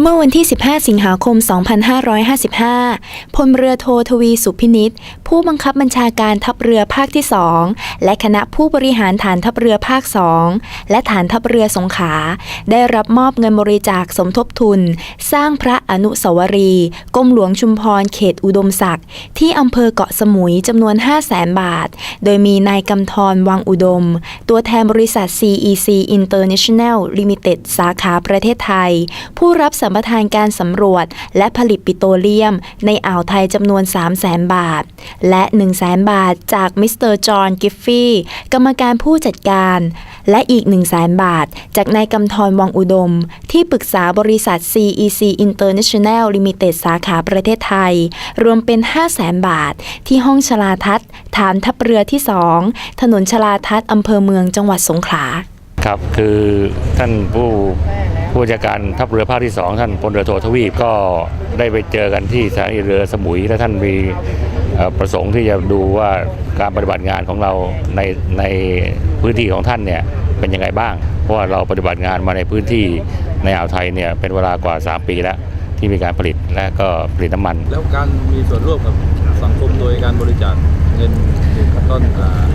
เมื่อวันที่ 15 สิงหาคม 2555 พลเรือโททวีสุพินิษผู้บังคับบัญชาการทัพเรือภาคที่ 2 และคณะผู้บริหารฐานทัพเรือภาค 2 และฐานทัพเรือสงขา ได้รับมอบเงินบริจาคสมทบทุน สร้างพระอนุสาวรีย์กรมหลวงชุมพรเขตอุดมศักดิ์ที่อำเภอเกาะสมุยจำนวน 5 0 0แสนบาท โดยมีนายกำธรวังอุดม ตัวแทนบริษัท CEC International Limited สาขาประเทศไทย ผู้รับสัมปทานการสำรวจ และผลิตปิโตรเลียม ในอ่าวไทยจำนวน 3 0 0แสนบาท และ 1 0 0 0 0แสนบาท จากมิสเตอร์จอห์นกิฟฟี่กรรมการผู้จัดการ และอีก 1 0 0 0 0แสนบาท จากนายกำธรวังอุดม ที่ปรึกษาบริษัท CEC International Limited สาขาประเทศไทย รวมเป็น 5 0 0แสนบาท ที่ห้องชลาทัศน์ฐานทัพเรือที่ 2 ถนนชลาทัศน์อำเภอเมืองจังหวัดสงขลาครับ คือท่านผู้ ผู้จัดการทัพเรือภาคที่ 2 ท่านพลเรือโททวีปก็ได้ไปเจอกันที่สถานีเรือสมุย และท่านมีประสงค์ที่จะดูว่าการปฏิบัติงานของเราในในพื้นที่ของท่านเนี่ยเป็นยังไงบ้าง เพราะว่าเราปฏิบัติงานมาในพื้นที่ในอ่าวไทยเนี่ยเป็นเวลากว่า 3 ปีแล้วที่มีการผลิตและก็ผลิตน้ำมัน แล้วการมีส่วนร่วมกับสังคมโดยการบริจาคเงินหนึ่งต้น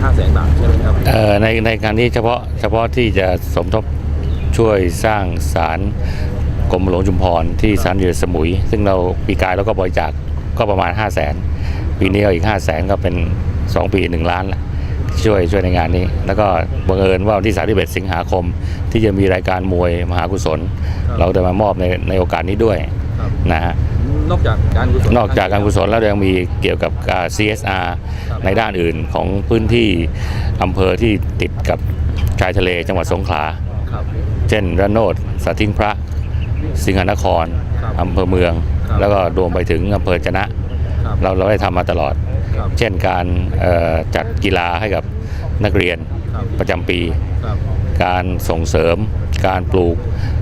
ห้าแสนบาทใช่ไหมครับเอ่อในในการนี้เฉพาะเฉพาะที่จะสมทบ ช่วยสร้างศาลกรมหลวงชุมพรที่ศาลเรือสมุย ซึ่งเราปีกายเราก็บริจาคก็ประมาณ 5 0 0แสนปีนี้ก็อีก 5 0 0แสนก็เป็น 2 ปี 1 ล้านละช่วยช่วยในงานนี้ แล้วก็บังเอิญว่าวันที่31สิงหาคม ที่จะมีรายการมวยมหากุศลครับเราจะมามอบในในโอกาสนี้ด้วยครับนะฮะนอกจากการกุศลนอกจากการกุศลแล้วยังมีเกี่ยวกับการ CSR ครับในด้านอื่นของพื้นที่อำเภอที่ติดกับชายทะเลจังหวัดสงขลาครับ เช่นระโนดสาทิงพระ สิงหนครครับอำเภอเมืองครับแล้วก็รวมไปถึงอำเภอจะนะครับเราเราได้ทำมาตลอดครับเช่นการเอ่อจัดกีฬาให้กับนักเรียนครับประจำปีครับการส่งเสริม การปลูก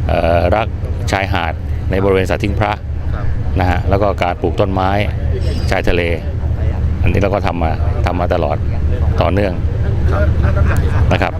เอ่อรักชายหาดในบริเวณสาทิงพระครับนะฮะแล้วก็การปลูกต้นไม้ชายทะเล อันนี้เราก็ทำมาทำมาตลอดต่อเนื่องครับนะครับ